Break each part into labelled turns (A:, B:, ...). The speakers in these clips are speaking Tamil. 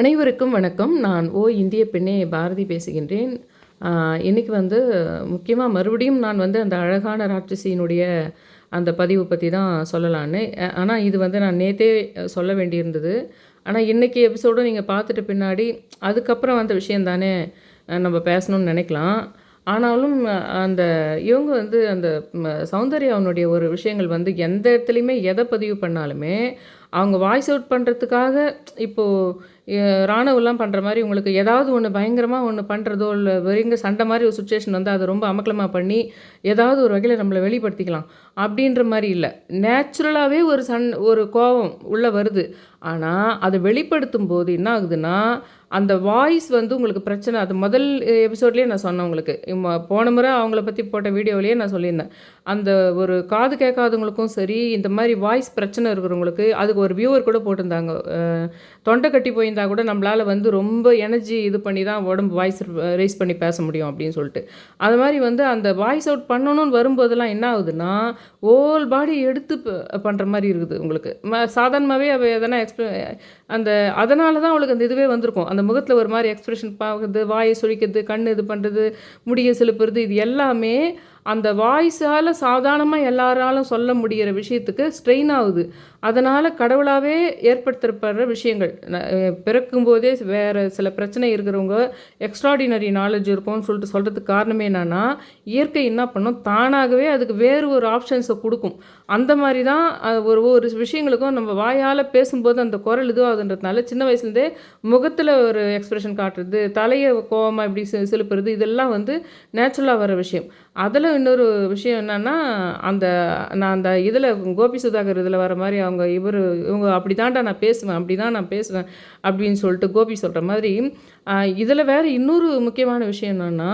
A: அனைவருக்கும் வணக்கம். நான் ஓ இந்திய பெண்ணே பாரதி பேசுகின்றேன். இன்றைக்கி வந்து முக்கியமாக மறுபடியும் நான் வந்து அந்த அழகான ராட்சசியினுடைய அந்த பதிவு பற்றி தான் சொல்லலான்னு. ஆனால் இது வந்து நான் நேற்றே சொல்ல வேண்டியிருந்தது. ஆனால் இன்றைக்கி எபிசோடும் நீங்கள் பார்த்துட்டு பின்னாடி அதுக்கப்புறம் வந்த விஷயம் தானே நம்ம பேசணும்னு நினைக்கலாம். ஆனாலும் அந்த இவங்க வந்து அந்த சௌந்தர்யாவுனுடைய ஒரு விஷயங்கள் வந்து எந்த இடத்துலையுமே எதை பதிவு பண்ணாலுமே அவங்க வாய்ஸ் அவுட் பண்ணுறதுக்காக இப்போது ராணுவெல்லாம் பண்ணுற மாதிரி உங்களுக்கு ஏதாவது ஒன்று பயங்கரமாக ஒன்று பண்ணுறதோ இல்லை வெறுங்க சண்டை மாதிரி ஒரு சுச்சுவேஷன் வந்து அதை ரொம்ப அமக்கலமாக பண்ணி ஏதாவது ஒரு வகையில் நம்மளை வெளிப்படுத்திக்கலாம் அப்படின்ற மாதிரி இல்லை. நேச்சுரலாகவே ஒரு சண் ஒரு கோபம் உள்ளே வருது. ஆனால் அதை வெளிப்படுத்தும் போது என்ன ஆகுதுன்னா அந்த வாய்ஸ் வந்து உங்களுக்கு பிரச்சனை அது முதல் எபிசோட்லேயே நான் சொன்னேன் உங்களுக்கு. போன முறை அவங்கள பற்றி போட்ட வீடியோவிலேயே நான் சொல்லியிருந்தேன். அந்த ஒரு காது கேட்காதவங்களுக்கும் சரி இந்த மாதிரி வாய்ஸ் பிரச்சனை இருக்கிறவங்களுக்கு அதுக்கு ஒரு வியூவர் கூட போட்டிருந்தாங்க. தொண்டை கட்டி போயிருந்தா கூட நம்மளால் வந்து ரொம்ப எனர்ஜி இது பண்ணி தான் உடம்பு வாய்ஸ் ரைஸ் பண்ணி பேச முடியும் அப்படின்னு சொல்லிட்டு. அது மாதிரி வந்து அந்த வாய்ஸ் அவுட் பண்ணணும்னு வரும்போதெல்லாம் என்ன ஆகுதுன்னா ஓல் பாடி எடுத்து பண்ணுற மாதிரி இருக்குது உங்களுக்கு. சாதாரணமாகவே அவள் எதனா எக்ஸ்பிள அந்த அதனால தான் அவளுக்கு அந்த இதுவே வந்திருக்கும். அந்த முகத்தில் ஒரு மாதிரி எக்ஸ்ப்ரெஷன் பார்க்குறது வாயை சுழிக்கிறது கண் இது பண்ணுறது முடியை செலுப்புறது இது எல்லாமே அந்த வாய்ஸால் சாதாரணமாக எல்லாராலும் சொல்ல முடிகிற விஷயத்துக்கு ஸ்ட்ரெயின் ஆகுது. அதனால் கடவுளாகவே ஏற்படுத்தப்படுற விஷயங்கள். பிறக்கும்போதே வேறு சில பிரச்சனை இருக்கிறவங்க எக்ஸ்ட்ராடினரி நாலேஜ் இருக்கும்னு சொல்லிட்டு சொல்கிறதுக்கு காரணமே என்னென்னா இயற்கை என்ன பண்ணும்? தானாகவே அதுக்கு வேறு ஒரு ஆப்ஷன்ஸை கொடுக்கும். அந்த மாதிரி தான் ஒரு ஒரு விஷயங்களுக்கும் நம்ம வாயால் பேசும்போது அந்த குரல் இதுவாகுதுன்றதுனால சின்ன வயசுலேருந்தே முகத்தில் ஒரு எக்ஸ்ப்ரெஷன் காட்டுறது தலையை கோவமாக இப்படி செலுப்புறது இதெல்லாம் வந்து நேச்சுரலாக வர விஷயம். அதில் இன்னொரு விஷயம் என்னென்னா அந்த நான் அந்த இதில் கோபி சுதாகர் இதில் வர மாதிரி அவங்க இவர் இவங்க அப்படி தான்டா நான் பேசுவேன் அப்படி தான் நான் பேசுவேன் அப்படின்னு சொல்லிட்டு கோபி சொல்கிற மாதிரி இதில் வேறு இன்னொரு முக்கியமான விஷயம் என்னென்னா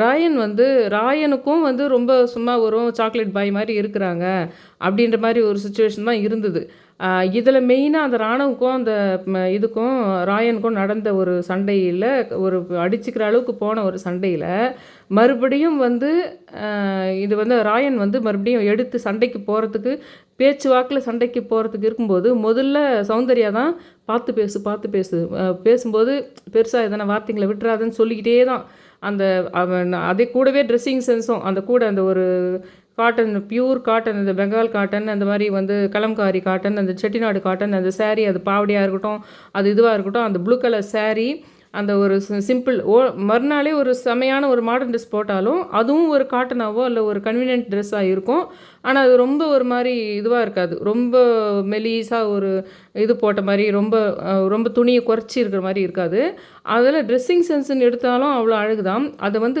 A: ராயன் வந்து ராயனுக்கும் வந்து ரொம்ப சும்மா வரும் சாக்லேட் பாய் மாதிரி இருக்கிறாங்க அப்படின்ற மாதிரி ஒரு சுச்சுவேஷன் தான் இருந்தது. இதில் மெயினாக அந்த ராணுவுக்கும் அந்த இதுக்கும் ராயனுக்கும் நடந்த ஒரு சண்டையில் ஒரு அடிச்சுக்கிற அளவுக்கு போன ஒரு சண்டையில் மறுபடியும் வந்து இது வந்து ராயன் வந்து மறுபடியும் எடுத்து சண்டைக்கு போகிறதுக்கு பேச்சு வாக்கில் சண்டைக்கு போகிறதுக்கு இருக்கும்போது முதல்ல சௌந்தர்யா தான் பார்த்து பேசு பார்த்து பேசு. பேசும்போது பெருசாக எதனா வார்த்தைங்களை விட்டுறாதுன்னு சொல்லிக்கிட்டே தான். அந்த அவன் அதே கூடவே ட்ரெஸ்ஸிங் சென்ஸும் அந்த கூட அந்த ஒரு காட்டன் பியூர் காட்டன் இந்த பெங்கால் காட்டன் அந்த மாதிரி வந்து கலம்காரி காட்டன் அந்த செட்டிநாடு காட்டன் அந்த சேரீ அது பாவடியாக இருக்கட்டும் அது இதுவாக இருக்கட்டும் அந்த ப்ளூ கலர் சேரீ அந்த ஒரு சிம்பிள் ஓ மறுநாளே ஒரு செமையான ஒரு மாடர்ன் ட்ரெஸ் போட்டாலும் அதுவும் ஒரு காட்டனாவோ இல்லை ஒரு கன்வீனியன்ட் ட்ரெஸ்ஸாக இருக்கும். ஆனால் அது ரொம்ப ஒரு மாதிரி இதுவாக இருக்காது. ரொம்ப மெலிசாக ஒரு இது போட்ட மாதிரி ரொம்ப ரொம்ப துணியை குறைச்சி இருக்கிற மாதிரி இருக்காது. அதில் ட்ரெஸ்ஸிங் சென்ஸ்ன்னு எடுத்தாலும் அவ்வளோ அழகு தான் அதை வந்து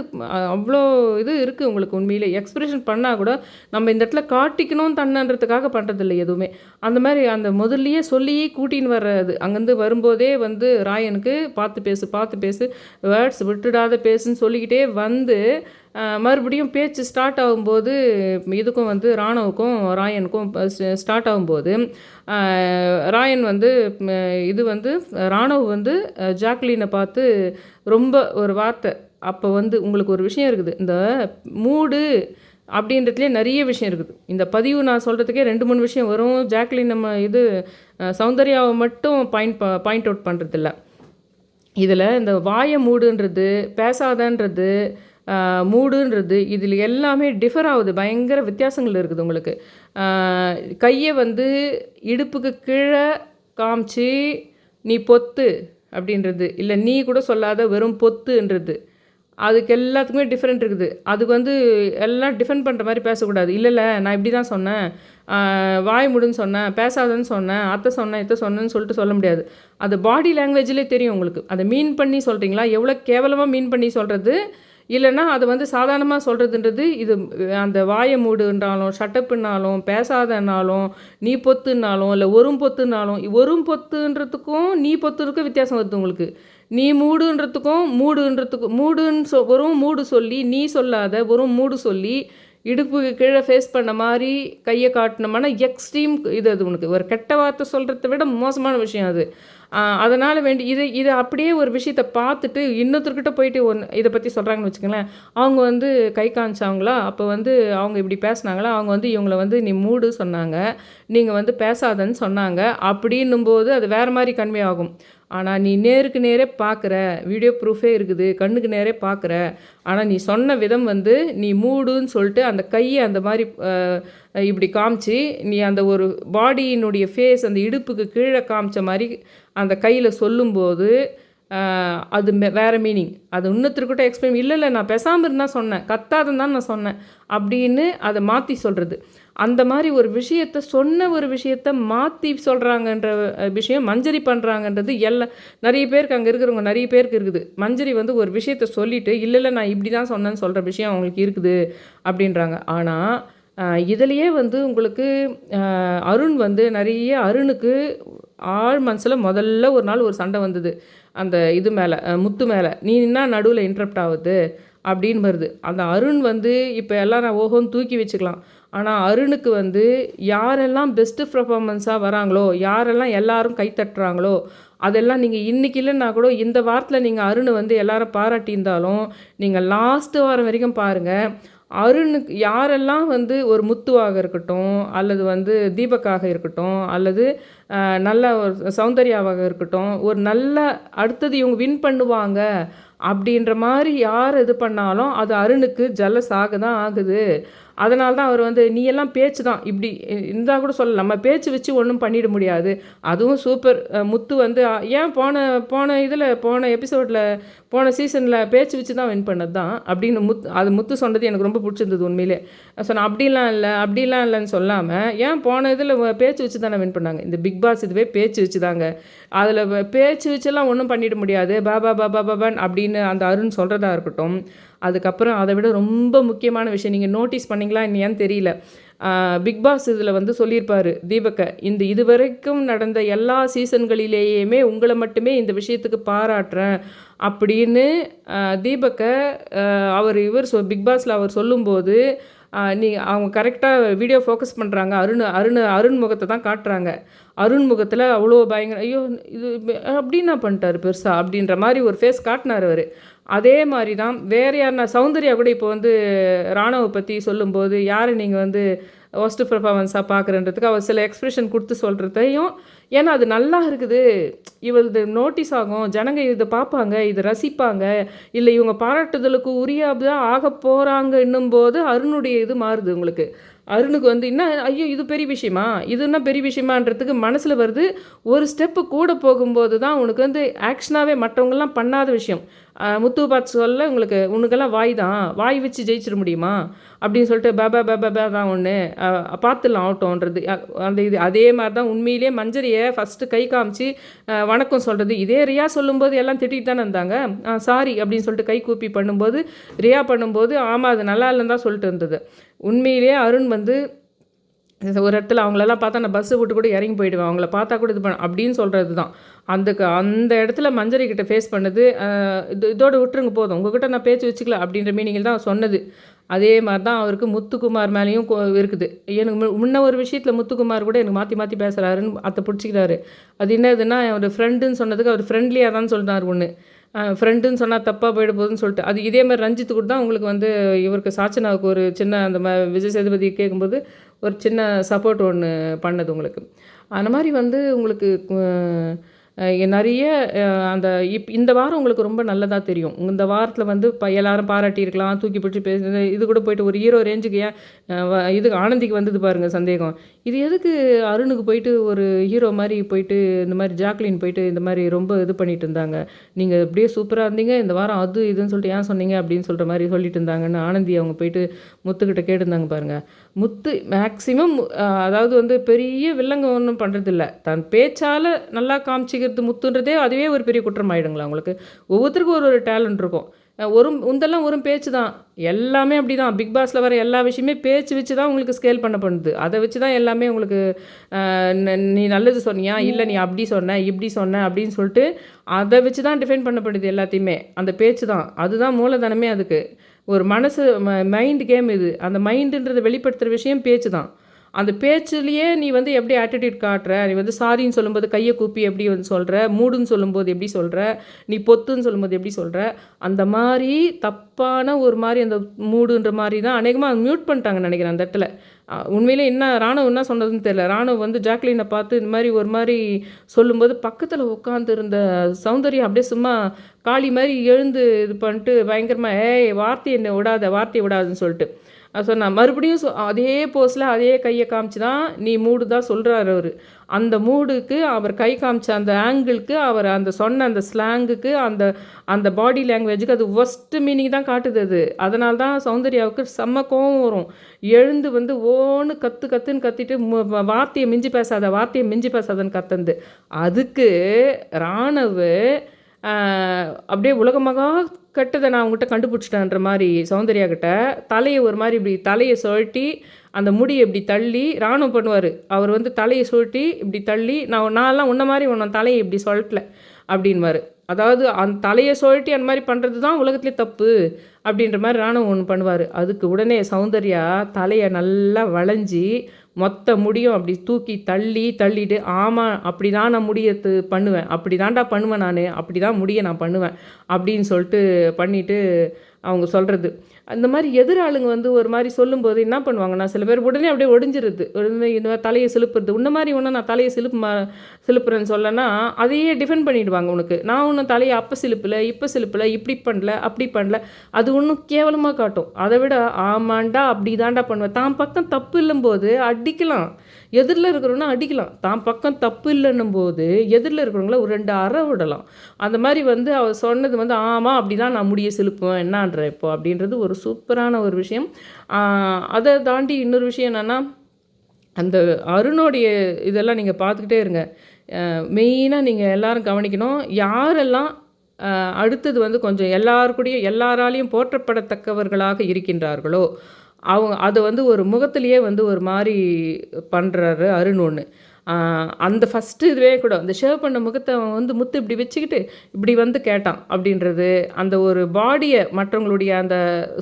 A: அவ்வளோ இது இருக்குது உங்களுக்கு உண்மையிலே. எக்ஸ்ப்ரெஷன் பண்ணால் கூட நம்ம இந்த இடத்துல காட்டிக்கணும் தன்னன்றதுக்காக பண்ணுறதில்ல எதுவுமே. அந்த மாதிரி அந்த முதல்லையே சொல்லியே கூட்டின்னு வர்றது. அங்கேருந்து வரும்போதே வந்து ராயனுக்கு பார்த்து பேசு பார்த்து பேசு. வேர்ட்ஸ் விட்டுடாத பேசுன்னு சொல்லிக்கிட்டே வந்து மறுபடியும் பேச்சு ஸ்டார்ட் ஆகும்போது இதுக்கும் வந்து ராணுவுக்கும் ராயனுக்கும் ஸ்டார்ட் ஆகும்போது ராயன் வந்து இது வந்து ராணுவ வந்து ஜாக்லினை பார்த்து ரொம்ப ஒரு வார்த்தை. அப்போ வந்து உங்களுக்கு ஒரு விஷயம் இருக்குது. இந்த மூடு அப்படின்றதுலேயே நிறைய விஷயம் இருக்குது. இந்த பதிவு நான் சொல்கிறதுக்கே ரெண்டு மூணு விஷயம் வரும். ஜாக்லின் நம்ம இது சௌந்தர்யாவை மட்டும் பாயிண்ட் பாயிண்ட் அவுட் பண்ணுறதில்ல இதில் இந்த வாய மூடுன்றது பேசாதன்றது மூடுன்றது இதில் எல்லாமே டிஃபர் ஆகுது. பயங்கர வித்தியாசங்கள் இருக்குது உங்களுக்கு. கையை வந்து இடுப்புக்கு கீழே காமிச்சு நீ பொத்து அப்படின்றது. இல்லை நீ கூட சொல்லாத வெறும் பொத்துன்றது. அதுக்கு எல்லாத்துக்குமே டிஃப்ரெண்ட் இருக்குது. அதுக்கு வந்து எல்லாம் டிஃபெண்ட் பண்ணுற மாதிரி பேசக்கூடாது. இல்லை இல்லை நான் இப்படி தான் சொன்னேன் வாய் முடுன்னு சொன்னேன். பேசாதன்னு சொன்னேன். அத்தை சொன்னேன் இத்தை சொன்னேன்னு சொல்லிட்டு சொல்ல முடியாது. அது பாடி லாங்குவேஜ்லேயே தெரியும் உங்களுக்கு. அதை மீன் பண்ணி சொல்கிறீங்களா எவ்வளோ கேவலமாக மீன் பண்ணி சொல்கிறது இல்லைன்னா அது வந்து சாதாரணமாக சொல்கிறதுன்றது இது அந்த வாயை மூடுன்றாலும் ஷட்டப்புன்னாலும் பேசாதனாலும் நீ பொத்துனாலும் இல்லை ஒரு பொத்துனாலும் ஒரு பொத்துன்றதுக்கும் நீ பொத்துறதுக்கும் வித்தியாசம் வருது உங்களுக்கு. நீ மூடுன்றதுக்கும் மூடுன்றதுக்கும் மூடுன்னு சொ வெறும் மூடு சொல்லி நீ சொல்லாத வெறும் மூடு சொல்லி இடுப்புக்கு கீழே ஃபேஸ் பண்ண மாதிரி கையை காட்டினோம்னா எக்ஸ்ட்ரீம் இது அது உனக்கு. ஒரு கெட்ட வார்த்தை சொல்கிறத விட மோசமான விஷயம் அது. அதனால் வேண்டி இது இதை அப்படியே ஒரு விஷயத்த பார்த்துட்டு இன்னொருத்தர்கிட்ட போயிட்டு ஒன்று இதை பற்றி சொல்கிறாங்கன்னு வச்சுக்கோங்களேன். அவங்க வந்து கை காமிச்சாங்களா? அப்போ வந்து அவங்க இப்படி பேசினாங்களா? அவங்க வந்து இவங்கள வந்து நீ மூடு சொன்னாங்க. நீங்கள் வந்து பேசாதன்னு சொன்னாங்க. அப்படின்னும் போது அது வேறு மாதிரி கன்வே ஆகும். ஆனால் நீ நேருக்கு நேரே பார்க்குற வீடியோ ப்ரூஃபே இருக்குது கண்ணுக்கு நேரே பார்க்குற ஆனால் நீ சொன்ன விதம் வந்து நீ மூடுன்னு சொல்லிட்டு அந்த கையை அந்த மாதிரி இப்படி காமிச்சு நீ அந்த ஒரு பாடியினுடைய ஃபேஸ் அந்த இடுப்புக்கு கீழே காமிச்ச மாதிரி அந்த கையில் சொல்லும்போது அது வேறு வேற மீனிங் அது இன்னொருத்தருக்கிட்ட எக்ஸ்பிளைன் இல்லை இல்லை நான் பேசாமல் இருந்தால் சொன்னேன். கத்தாதுன்னு தான் நான் சொன்னேன். அப்படின்னு அதை மாற்றி சொல்கிறது அந்த மாதிரி ஒரு விஷயத்த சொன்ன ஒரு விஷயத்த மாற்றி சொல்கிறாங்கன்ற விஷயம் மஞ்சரி பண்ணுறாங்கன்றது எல்லாம் நிறைய பேருக்கு அங்கே இருக்கிறவங்க நிறைய பேருக்கு இருக்குது. மஞ்சரி வந்து ஒரு விஷயத்த சொல்லிவிட்டு இல்லை இல்லை நான் இப்படி தான் சொன்னேன்னு சொல்கிற விஷயம் அவங்களுக்கு இருக்குது அப்படின்றாங்க. ஆனால் இதுலேயே வந்து உங்களுக்கு அருண் வந்து நிறைய அருணுக்கு ஆழ் மனசில் முதல்ல ஒரு நாள் ஒரு சண்டை வந்தது. அந்த இது மேலே முத்து மேலே. நீ என்ன நடுவில் இன்ட்ரப்ட் ஆகுது. அப்படின்னு வருது. அந்த அருண் வந்து இப்போ எல்லாம் நான் ஓஹோன்னு தூக்கி வச்சுக்கலாம். ஆனால் அருணுக்கு வந்து யாரெல்லாம் பெஸ்ட்டு பர்ஃபார்மன்ஸாக வராங்களோ யாரெல்லாம் எல்லாரும் கை தட்டுறாங்களோ அதெல்லாம் நீங்கள் இன்றைக்கி இல்லைன்னா கூட இந்த வாரத்தில் நீங்கள் அருணை வந்து எல்லாரும் பாராட்டியிருந்தாலும் நீங்கள் லாஸ்ட்டு வாரம் வரைக்கும் பாருங்கள் அருணுக்கு யாரெல்லாம் வந்து ஒரு முத்துவாக இருக்கட்டும் அல்லது வந்து தீபக்காக இருக்கட்டும் அல்லது நல்ல ஒரு சௌந்தர்யாவாக இருக்கட்டும் ஒரு நல்ல அடுத்தது இவங்க வின் பண்ணுவாங்க அப்படின்ற மாதிரி யார் இது பண்ணாலும் அது அருணுக்கு ஜலஸ் ஆக தான் ஆகுது. அதனால தான் அவர் வந்து நீ எல்லாம் பேச்சு தான் இப்படி இருந்தால் கூட சொல்லலாம். நம்ம பேச்சு வச்சு ஒன்றும் பண்ணிட முடியாது. அதுவும் சூப்பர் முத்து வந்து ஏன் போன போன இதில் போன எபிசோடில் போன சீசனில் பேச்சு வச்சு தான் வின் பண்ணது தான் அப்படின்னு முத் அது முத்து சொன்னது எனக்கு ரொம்ப பிடிச்சிருந்தது உண்மையிலே. சொன்னேன் அப்படிலாம் இல்லை அப்படிலாம் இல்லைன்னு சொல்லாமல் ஏன் போன இதில் பேச்சு வச்சு தானே வின் பண்ணாங்க? இந்த பிக் பாஸ் இதுவே பேச்சு வச்சு தாங்க. அதில் பேச்சு வச்செல்லாம் ஒன்றும் பண்ணிட முடியாது. பாபா பாபா பாபான் அப்படின்னு அந்த அருண் சொல்கிறதா இருக்கட்டும் அதுக்கப்புறம் அதை விட ரொம்ப முக்கியமான விஷயம். நீங்கள் நோட்டீஸ் பண்ணிங்களா இல்லையான்னு தெரியல. பிக் பாஸ் இதில் வந்து சொல்லியிருப்பார் தீபக்க இந்த இதுவரைக்கும் நடந்த எல்லா சீசன்களிலேயுமே உங்களை மட்டுமே இந்த விஷயத்துக்கு பாராட்டுறேன் அப்படின்னு தீபக்க அவர் இவர் சொ பிக் பாஸில் அவர் சொல்லும்போது நீ அவங்க கரெக்டாக வீடியோ ஃபோக்கஸ் பண்ணுறாங்க அருண் அருண் அருண் முகத்தை தான் காட்டுறாங்க. அருண் முகத்தில் அவ்வளோ பயங்கர ஐயோ இது அப்படின்னா பண்ணிட்டாரு பெருசாக அப்படின்ற மாதிரி ஒரு ஃபேஸ் காட்டினார் அவர். அதே மாதிரி தான் வேறு யாருனா சௌந்தர்யா கூட இப்போ வந்து ராணுவ பற்றி சொல்லும்போது யார் நீங்கள் வந்து ஒஸ்ட் பர்ஃபார்மன்ஸாக பார்க்குறன்றதுக்கு அவர் சில எக்ஸ்பிரஷன் கொடுத்து சொல்கிறதையும் ஏன்னா அது நல்லா இருக்குது. இவளது நோட்டீஸ் ஆகும். ஜனங்க இதை பார்ப்பாங்க இதை ரசிப்பாங்க. இல்லை இவங்க பாராட்டுதலுக்கு உரியாதான் ஆக போகிறாங்க போது அருணுடைய இது மாறுது உங்களுக்கு. அருணுக்கு வந்து என்ன? ஐயோ இது பெரிய விஷயமா? இது என்ன பெரிய விஷயமான்றதுக்கு மனசில் வருது. ஒரு ஸ்டெப்பு கூட போகும்போது தான் உனக்கு வந்து ஆக்ஷனாகவே மற்றவங்கெல்லாம் பண்ணாத விஷயம். முத்து பார்த்து சொல்ல உங்களுக்கு உனக்கெல்லாம் வாய் தான். வாய் வச்சு ஜெயிச்சிட முடியுமா? அப்படின்னு சொல்லிட்டு பேபா பேபா பே தான் ஒன்று பார்த்துடலாம் ஆகட்டோன்றது அந்த இது அதே மாதிரி தான் உண்மையிலேயே மஞ்சரியை ஃபஸ்ட்டு கை காமிச்சு வணக்கம் சொல்கிறது இதே ரியா சொல்லும்போது எல்லாம் திட்டிகிட்டு தானே இருந்தாங்க. சாரி அப்படின்னு சொல்லிட்டு கை கூப்பி பண்ணும்போது ரியா பண்ணும்போது ஆமாம் அது நல்லா இல்லைன்னு தான் சொல்லிட்டு இருந்தது. உண்மையிலேயே அருண் வந்து ஒரு இடத்துல அவங்களெல்லாம் பார்த்தா நான் பஸ்ஸு விட்டு கூட இறங்கி போயிடுவேன். அவங்கள பார்த்தா கூட இது பண்ண அப்படின்னு சொல்கிறது தான் அந்த க- அந்த இடத்துல மஞ்சரி கிட்ட ஃபேஸ் பண்ணது இது இதோடு விட்டுருங்க போதும். உங்ககிட்ட நான் பேச்சு வச்சுக்கல அப்படின்ற மீனிங்கில் தான் சொன்னது. அதே மாதிரி தான் அவருக்கு முத்துக்குமார் மேலேயும் இருக்குது. எனக்கு முன்ன ஒரு விஷயத்தில் முத்துக்குமார் கூட எனக்கு மாற்றி மாற்றி பேசுகிறாருன்னு அத்தை பிடிச்சிக்கிறாரு. அது என்னதுன்னா ஒரு ஃப்ரெண்டுன்னு சொன்னதுக்கு அவர் ஃப்ரெண்ட்லியாக தான் சொல்கிறார் ஒன்று ஃப்ரெண்டுன்னு சொன்னால் தப்பாக போயிட போகுதுன்னு சொல்லிட்டு. அது இதே மாதிரி ரஞ்சித்து கூட தான் உங்களுக்கு வந்து இவருக்கு சாச்சனாவுக்கு ஒரு சின்ன அந்த ம விஜய் சேதுபதி கேட்கும்போது ஒரு சின்ன சப்போர்ட் ஒன்று பண்ணது உங்களுக்கு. அந்த மாதிரி வந்து உங்களுக்கு நிறைய அந்த இப் இந்த வாரம் உங்களுக்கு ரொம்ப நல்லதாக தெரியும். இந்த வாரத்தில் வந்து இப்போ எல்லாரும் பாராட்டியிருக்கலாம் தூக்கி பிடிச்சி பேசுறது இது கூட போயிட்டு ஒரு ஹீரோ ரேஞ்சுக்கு ஏன் வ- இது ஆனந்திக்கு வந்தது பாருங்கள் சந்தேகம். இது எதுக்கு அருணுக்கு போயிட்டு ஒரு ஹீரோ மாதிரி போயிட்டு இந்த மாதிரி ஜாக்லின் போயிட்டு இந்த மாதிரி ரொம்ப இது பண்ணிட்டு இருந்தாங்க? நீங்கள் அப்படியே சூப்பராக இருந்தீங்க இந்த வாரம் அது இதுன்னு சொல்லிட்டு ஏன் சொன்னீங்க அப்படின்னு சொல்கிற மாதிரி சொல்லிட்டு இருந்தாங்கன்னு ஆனந்தி அவங்க போயிட்டு முத்துக்கிட்ட கேட்டிருந்தாங்க பாருங்கள் முத்து மேக்சிமம் அதாவது வந்து பெரிய வில்லங்க ஒன்றும் பண்ணுறதில்ல தன் பேச்சால் நல்லா காமிச்சிக்கிறது முத்துன்றதே அதுவே ஒரு பெரிய குற்றம் ஆகிடுங்களா உங்களுக்கு? ஒவ்வொருத்தருக்கும் ஒரு ஒரு டேலண்ட் இருக்கும். ஒரு உந்தெல்லாம் ஒரு பேச்சு தான். எல்லாமே அப்படி தான் பிக் பாஸில் வர எல்லா விஷயமே பேச்சு வச்சு தான் உங்களுக்கு ஸ்கேல் பண்ண பண்ணுது. அதை வச்சு தான் எல்லாமே உங்களுக்கு ந- நீ நல்லது சொன்னியா? இல்லை நீ அப்படி சொன்ன இப்படி சொன்ன அப்படின்னு சொல்லிட்டு அதை வச்சு தான் டிஃபைன் பண்ணப்படுது எல்லாத்தையுமே. அந்த பேச்சு தான். அதுதான் மூலதனமே அதுக்கு. ஒரு மனசு மைண்ட் கேம் இது. அந்த மைண்டுன்றதை வெளிப்படுத்துகிற விஷயம் பேச்சு தான். அந்த பேச்சுலேயே நீ வந்து எப்படி ஆட்டிடியூட் காட்டுற? நீ வந்து சாரின்னு சொல்லும்போது கையை கூப்பி எப்படி வந்து சொல்கிற மூடுன்னு சொல்லும்போது எப்படி சொல்கிற நீ பொத்துன்னு சொல்லும்போது எப்படி சொல்கிற அந்த மாதிரி தப்பான ஒரு மாதிரி அந்த மூடுன்ற மாதிரி தான் அநேகமாக மியூட் பண்ணிட்டாங்கன்னு நினைக்கிறேன் அந்த இடத்துல. உண்மையிலே என்ன ராணுவ என்ன சொன்னதுன்னு தெரியல. ராணுவ வந்து ஜாக்லினை பார்த்து இந்த மாதிரி ஒரு மாதிரி சொல்லும்போது பக்கத்தில் உட்காந்து இருந்த சௌந்தர்யம் அப்படியே சும்மா காளி மாதிரி எழுந்து இது பண்ணிட்டு பயங்கரமாக ஏய் வார்த்தை என்ன விடாத வார்த்தையை விடாதுன்னு சொல்லிட்டு. சொன்னால் மறுபடியும் சொ அதே போஸில் அதே கையை காமிச்சு தான் நீ மூடு தான் சொல்கிறாரு அவர். அந்த மூடுக்கு அவர் கை காமிச்ச அந்த ஆங்கிளுக்கு அவர் அந்த சொன்ன அந்த ஸ்லாங்குக்கு அந்த அந்த பாடி லாங்குவேஜுக்கு அது ஒஸ்ட்டு மீனிங் தான் காட்டுது அது. அதனால தான் சௌந்தர்யாவுக்கு செம்ம கோவம் வரும். எழுந்து வந்து ஓன்னு கத்து கத்துன்னு கத்திட்டு வார்த்தையை மிஞ்சி பேசாத வார்த்தையை மிஞ்சி பேசாதன்னு கத்துந்து அதுக்கு ராணவு அப்படியே உலகமாக கெட்டதை நான் அவங்ககிட்ட கண்டுபிடிச்சிட்டேன்ற மாதிரி சௌந்தர்யா கிட்ட தலையை ஒரு மாதிரி இப்படி தலையை சுழட்டி அந்த முடியை இப்படி தள்ளி ராணுவம் பண்ணுவார். அவர் வந்து தலையை சுழட்டி இப்படி தள்ளி நான் நான்லாம் உன்ன மாதிரி உன்ன தலையை இப்படி சொல்லட்டல அப்படின்வார் அதாவது அந்த தலையை சுழட்டி அந்த மாதிரி பண்ணுறது தான் உலகத்திலே தப்பு அப்படின்ற மாதிரி ராணுவம் ஒன்று பண்ணுவார். அதுக்கு உடனே சௌந்தர்யா தலையை நல்லா வளைஞ்சி மொத்த முடியும் அப்படி தூக்கி தள்ளி தள்ளிட்டு ஆமாம் அப்படி தான் நான் முடியத்து பண்ணுவேன். அப்படி தான்டா பண்ணுவேன் நான். அப்படி தான் முடிய நான் பண்ணுவேன். அப்படின்னு சொல்லிட்டு பண்ணிட்டு அவங்க சொல்கிறது அந்த மாதிரி எதிராளுங்க வந்து ஒரு மாதிரி சொல்லும்போது என்ன பண்ணுவாங்கன்னா சில பேர் உடனே அப்படியே ஒடிஞ்சிருது. உடனே இந்த தலையை சிலுப்புறது. உன்ன மாதிரி ஒன்று நான் தலையை சிலுப்பு மா சிலுப்புறேன்னு சொல்லனா அதையே டிஃபெண்ட் பண்ணிடுவாங்க உனக்கு. நான் ஒன்றும் தலையை அப்போ சிலுப்பில் இப்போ சிலுப்பில் இப்படி பண்ணல அப்படி பண்ணல. அது ஒன்றும் கேவலமாக காட்டும். அதை விட ஆமாண்டா அப்படி தாண்டா பண்ணுவேன் தான் பக்கம் தப்பு இல்லும்போது அடிக்கலாம். எதிரில் இருக்கிறவனா அடிக்கலாம். தான் பக்கம் தப்பு இல்லைன்னும் போது எதிரில் இருக்கிறவங்கள ஒரு ரெண்டு அற விடலாம். அந்த மாதிரி வந்து அவர் சொன்னது வந்து ஆமாம் அப்படி தான் நான் முடிய செலுப்புவேன். என்னான்ற இப்போ? அப்படின்றது ஒரு சூப்பரான ஒரு விஷயம். அதை தாண்டி இன்னொரு விஷயம் என்னென்னா அந்த அருணோடைய இதெல்லாம் நீங்கள் பார்த்துக்கிட்டே இருங்க. மெயினாக நீங்கள் எல்லாரும் கவனிக்கணும். யாரெல்லாம் அடுத்தது வந்து கொஞ்சம் எல்லாருக்கூடயும் எல்லாராலையும் போற்றப்படத்தக்கவர்களாக இருக்கின்றார்களோ அவங்க அதை வந்து ஒரு முகத்திலேயே வந்து ஒரு மாதிரி பண்ணுறாரு அருண் ஒன்று அந்த ஃபஸ்ட்டு இதுவே கூட அந்த ஷேவ் பண்ண முகத்தை அவன் வந்து முத்து இப்படி வச்சுக்கிட்டு இப்படி வந்து கேட்டான் அப்படின்றது அந்த ஒரு பாடியை மற்றவங்களுடைய அந்த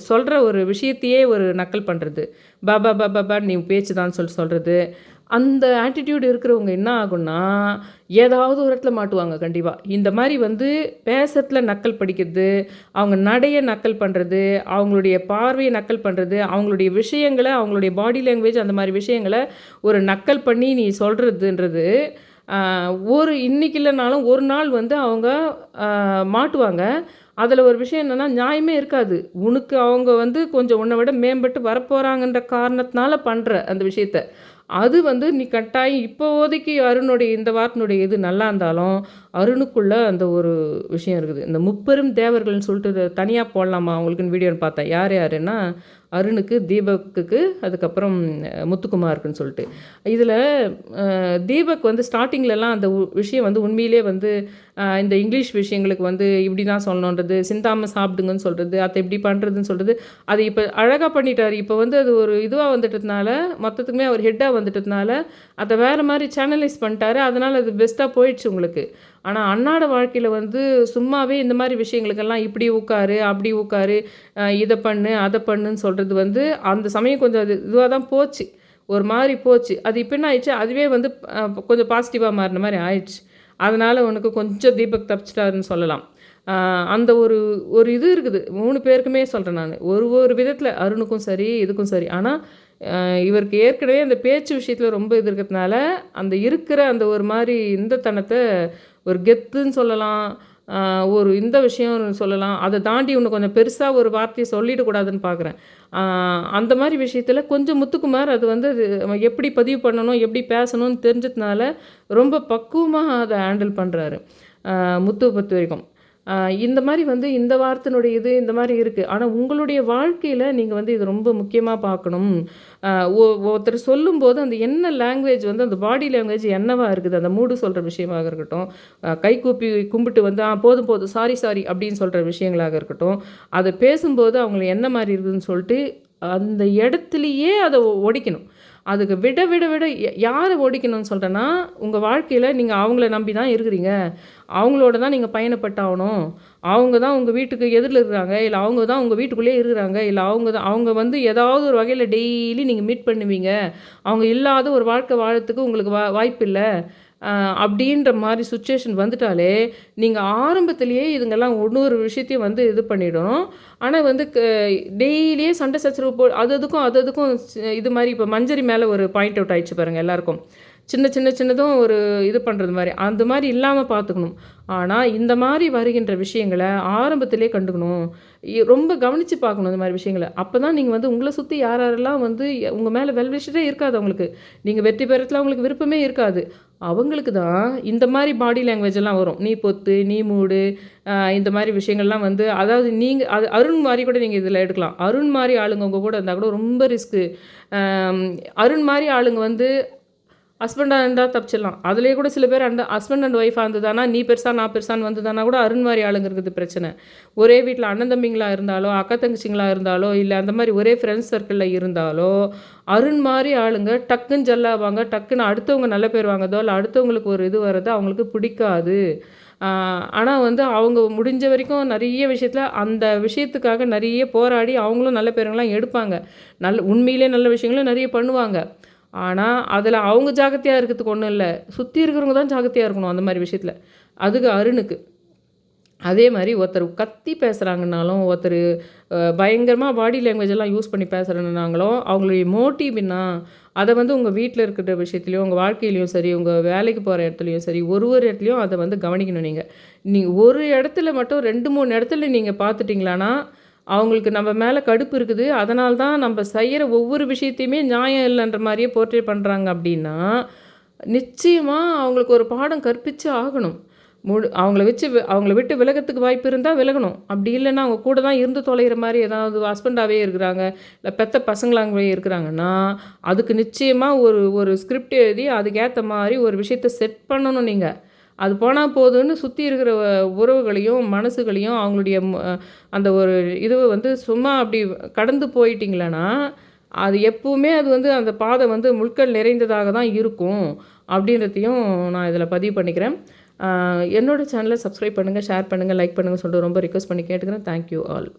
A: சொல்கிற ஒரு விஷயத்தையே ஒரு நக்கல் பண்ணுறது பாபா பாபா பா நீ பேச்சு தான் சொல்லி சொல்கிறது அந்த ஆட்டிடியூடு இருக்கிறவங்க என்ன ஆகும்னா ஏதாவது ஒரு இடத்துல மாட்டுவாங்க கண்டிப்பாக இந்த மாதிரி வந்து பேசுறதுல நக்கல் படிக்கிறது அவங்க நடைய நக்கல் பண்ணுறது அவங்களுடைய பார்வையை நக்கல் பண்ணுறது அவங்களுடைய விஷயங்களை அவங்களுடைய பாடி லாங்குவேஜ் அந்த மாதிரி விஷயங்களை ஒரு நக்கல் பண்ணி நீ சொல்கிறதுன்றது ஒரு இன்றைக்கி இல்லைனாலும் ஒரு நாள் வந்து அவங்க மாட்டுவாங்க. அதில் ஒரு விஷயம் என்னென்னா நியாயமே இருக்காது. உனக்கு அவங்க வந்து கொஞ்சம் உன்னை விட மேம்பட்டு வரப்போகிறாங்கன்ற காரணத்தினால பண்ணுற அந்த விஷயத்த. அது வந்து நீ கட்டாயம் இப்போதைக்கு அருணுடைய இந்த வார்த்தனுடைய இது நல்லா இருந்தாலும் அருணுக்குள்ள அந்த ஒரு விஷயம் இருக்குது. இந்த முப்பெரும் தேவர்கள்னு சொல்லிட்டு தனியாக போடலாமா? அவங்களுக்குன்னு வீடியோன்னு பார்த்தேன். யார் யாருன்னா அருணுக்கு தீபக்குக்கு அதுக்கப்புறம் முத்துக்குமாருக்குன்னு சொல்லிட்டு. இதில் தீபக் வந்து ஸ்டார்டிங்லலாம் அந்த உ- விஷயம் வந்து உண்மையிலே வந்து இந்த இங்கிலீஷ் விஷயங்களுக்கு வந்து இப்படி தான் சொல்லணுன்றது சிந்தாமல் சாப்பிடுங்கன்னு சொல்கிறது அதை இப்படி பண்ணுறதுன்னு சொல்கிறது அது இப்போ அழகாக பண்ணிட்டார். இப்போ வந்து அது ஒரு இதுவாக வந்துட்டதுனால மொத்தத்துக்குமே அவர் ஹெட்டாக வந்துட்டதுனால அதை வேறு மாதிரி சேனலைஸ் பண்ணிட்டாரு. அதனால் அது பெஸ்ட்டாக போயிடுச்சு உங்களுக்கு. ஆனால் அன்னாட வாழ்க்கையில் வந்து சும்மாவே இந்த மாதிரி விஷயங்களுக்கெல்லாம் இப்படி உட்காரு அப்படி உட்காரு இதை பண்ணு அதை பண்ணுன்னு சொல்கிறது வந்து அந்த சமயம் கொஞ்சம் அது இதுவாக தான் போச்சு. ஒரு மாதிரி போச்சு. அது இப்போ என்ன ஆயிடுச்சு? அதுவே வந்து கொஞ்சம் பாசிட்டிவாக மாறின மாதிரி ஆயிடுச்சு. அதனால் உனக்கு கொஞ்சம் தீபக் தப்பிச்சிட்டாருன்னு சொல்லலாம். அந்த ஒரு ஒரு இது இருக்குது. மூணு பேருக்குமே சொல்கிறேன் நான். ஒரு ஒரு விதத்தில் அருணுக்கும் சரி இதுக்கும் சரி. ஆனால் இவருக்கு ஏற்கனவே அந்த பேச்சு விஷயத்தில் ரொம்ப இது இருக்கிறதுனால அந்த இருக்கிற அந்த ஒரு மாதிரி இந்த தனத்தை ஒரு கெத்துன்னு சொல்லலாம் ஒரு இந்த விஷயம் சொல்லலாம் அதை தாண்டி இன்னும் கொஞ்சம் பெருசாக ஒரு வார்த்தையை சொல்லிடக்கூடாதுன்னு பார்க்குறேன் அந்த மாதிரி விஷயத்தில் கொஞ்சம் முத்துக்குமார் அது வந்து அது எப்படி பதிவு பண்ணணும் எப்படி பேசணும்னு தெரிஞ்சதுனால ரொம்ப பக்குவமாக அதை ஹேண்டில் பண்ணுறாரு முத்துவை பொறுத்த வரைக்கும் இந்த மாதிரி வந்து இந்த வார்த்தையினுடைய இது இந்த மாதிரி இருக்குது ஆனால் உங்களுடைய வாழ்க்கையில் நீங்கள் வந்து இது ரொம்ப முக்கியமாக பார்க்கணும். ஒ- ஒருத்தர் சொல்லும்போது அந்த என்ன லாங்குவேஜ் வந்து அந்த பாடி லாங்குவேஜ் என்னவாக இருக்குது அந்த மூடு சொல்கிற விஷயமாக இருக்கட்டும் கைகூப்பி கும்பிட்டு வந்து ஆ போதும் போதும் சாரி சாரி அப்படின்னு சொல்கிற விஷயங்களாக இருக்கட்டும் அதை பேசும்போது அவங்களுக்கு என்ன மாதிரி இருக்குதுன்னு சொல்லிட்டு அந்த இடத்துலையே அதை ஒடிக்கணும். அதுக்கு விட விட விட யாரை ஓடிக்கணும்னு சொல்கிறேன்னா உங்கள் வாழ்க்கையில் நீங்கள் அவங்கள நம்பி தான் இருக்கிறீங்க. அவங்களோட தான் நீங்கள் பயணப்பட்டாகணும். அவங்க தான் உங்கள் வீட்டுக்கு எதிரில் இருக்கிறாங்க. இல்லை அவங்க தான் உங்கள் வீட்டுக்குள்ளேயே இருக்கிறாங்க. இல்லை அவங்க தான் அவங்க வந்து ஏதாவது ஒரு வகையில் டெய்லி நீங்கள் மீட் பண்ணுவீங்க. அவங்க இல்லாத ஒரு வாழ்க்கை வாழறதுக்கு உங்களுக்கு வா வாய்ப்பு இல்லை அப்படின்ற மாதிரி சுச்சுவேஷன் வந்துட்டாலே நீங்கள் ஆரம்பத்திலேயே இதுங்கெல்லாம் ஒவ்வொரு விஷயத்தையும் வந்து இது பண்ணிடும். ஆனால் வந்து க டெய்லியே சண்டை சச்சரவு போ அது அதுக்கும் அது அதுக்கும் இது மாதிரி இப்போ மஞ்சரி மேலே ஒரு பாயிண்ட் அவுட் ஆயிடுச்சு பாருங்கள் எல்லாருக்கும். சின்ன சின்ன சின்னதும் ஒரு இது பண்ணுறது மாதிரி. அந்த மாதிரி இல்லாமல் பார்த்துக்கணும் ஆனால் இந்த மாதிரி வருகின்ற விஷயங்களை ஆரம்பத்திலே கண்டுக்கணும். ரொம்ப கவனித்து பார்க்கணும் இந்த மாதிரி விஷயங்களை. அப்போ தான் நீங்கள் வந்து உங்களை சுற்றி யார் யாரெல்லாம் வந்து உங்கள் மேலே வெல்விஷரே இருக்காது அவங்களுக்கு. நீங்கள் வெற்றி பெறத்தில் அவங்களுக்கு விருப்பமே இருக்காது. அவங்களுக்கு தான் இந்த மாதிரி பாடி லாங்குவேஜ் எல்லாம் வரும். நீ பொத்து நீ மூடு இந்த மாதிரி விஷயங்கள்லாம் வந்து அதாவது நீங்கள் அது அருண் மாதிரி கூட நீங்கள் இதில் எடுக்கலாம். அருண் மாதிரி ஆளுங்க உங்கள் கூட இருந்தால் கூட ரொம்ப ரிஸ்க்கு அருண் மாதிரி ஆளுங்க வந்து ஹஸ்பண்டாக இருந்தால் தப்பிச்சிடலாம். அதுலேயே கூட சில பேர் அந்த ஹஸ்பண்ட் அண்ட் ஒய்ஃபாக இருந்ததானா நீ பெருசா நான் பெருசான்னு வந்ததானா கூட அருண் மாதிரி ஆளுங்க இருக்குது பிரச்சனை. ஒரே வீட்டில் அண்ணன் தம்பிங்களாக இருந்தாலோ அக்கா தங்கச்சிங்களாக இருந்தாலோ இல்லை அந்த மாதிரி ஒரே ஃப்ரெண்ட்ஸ் சர்க்கிளில் இருந்தாலோ அருண் மாதிரி ஆளுங்க டக்குன்னு ஜல்லாவாங்க டக்குன்னு அடுத்தவங்க நல்ல பேர் வாங்கதோ இல்லை அடுத்தவங்களுக்கு ஒரு இது வர்றது அவங்களுக்கு பிடிக்காது. ஆனால் வந்து அவங்க முடிஞ்ச வரைக்கும் நிறைய விஷயத்தில் அந்த விஷயத்துக்காக நிறைய போராடி அவங்களும் நல்ல பேருங்களாம் எடுப்பாங்க. நல்ல உண்மையிலே நல்ல விஷயங்களும் நிறைய பண்ணுவாங்க. ஆனால் அதில் அவங்க ஜாக்கிரதையாக இருக்கிறதுக்கு ஒன்றும் இல்லை. சுற்றி இருக்கிறவங்க தான் ஜாக்கிரதையாக இருக்கணும் அந்த மாதிரி விஷயத்தில். அதுக்கு அருணுக்கு. அதே மாதிரி ஒருத்தர் கத்தி பேசுகிறாங்கனாலும் ஒருத்தர் பயங்கரமாக பாடி லாங்குவேஜ் எல்லாம் யூஸ் பண்ணி பேசுகிறேன்னாங்களும் அவங்களுடைய மோட்டிவ் என்ன? அதை வந்து உங்கள் வீட்டில் இருக்கிற விஷயத்துலையும் உங்கள் வாழ்க்கையிலையும் சரி உங்கள் வேலைக்கு போகிற இடத்துலையும் சரி ஒரு ஒரு இடத்துலையும் அதை வந்து கவனிக்கணும் நீங்கள் நீங்கள் ஒரு இடத்துல மட்டும் ரெண்டு மூணு இடத்துல நீங்கள் பார்த்துட்டிங்களான்னா அவங்களுக்கு நம்ம மேலே கடுப்பு இருக்குது. அதனால தான் நம்ம செய்கிற ஒவ்வொரு விஷயத்தையுமே நியாயம் இல்லைன்ற மாதிரியே போர்ட்ரே பண்ணுறாங்க அப்படின்னா நிச்சயமாக அவங்களுக்கு ஒரு பாடம் கற்பித்து ஆகணும். முழு அவங்கள வச்சு அவங்கள விட்டு விலகத்துக்கு வாய்ப்பு இருந்தால் விலகணும். அப்படி இல்லைன்னா அவங்க கூட தான் இருந்து தொலைகிற மாதிரி ஏதாவது ஹஸ்பண்டாகவே இருக்கிறாங்க இல்லை பெத்த பசங்களாகவே இருக்கிறாங்கன்னா அதுக்கு நிச்சயமாக ஒரு ஒரு ஸ்கிரிப்ட் எழுதி அதுக்கேற்ற மாதிரி ஒரு விஷயத்தை செட் பண்ணணும் நீங்கள் அது போனால் போதும்னு சுற்றி இருக்கிற உறவுகளையும் மனசுகளையும் அவங்களுடைய அந்த ஒரு இதுவை வந்து சும்மா அப்படி கடந்து போயிட்டிங்களேன்னா அது எப்பவுமே அது வந்து அந்த பாதை வந்து முட்கள் நிறைந்ததாக தான் இருக்கும் அப்படின்றதையும் நான் இதில் பதிவு பண்ணிக்கிறேன். என்னோடய சேனலை சப்ஸ்கிரைப் பண்ணுங்கள் ஷேர் பண்ணுங்கள் லைக் பண்ணுங்கள் சொல்லிட்டு ரொம்ப ரிக்வஸ்ட் பண்ணி கேட்டுக்கிறேன். Thank you all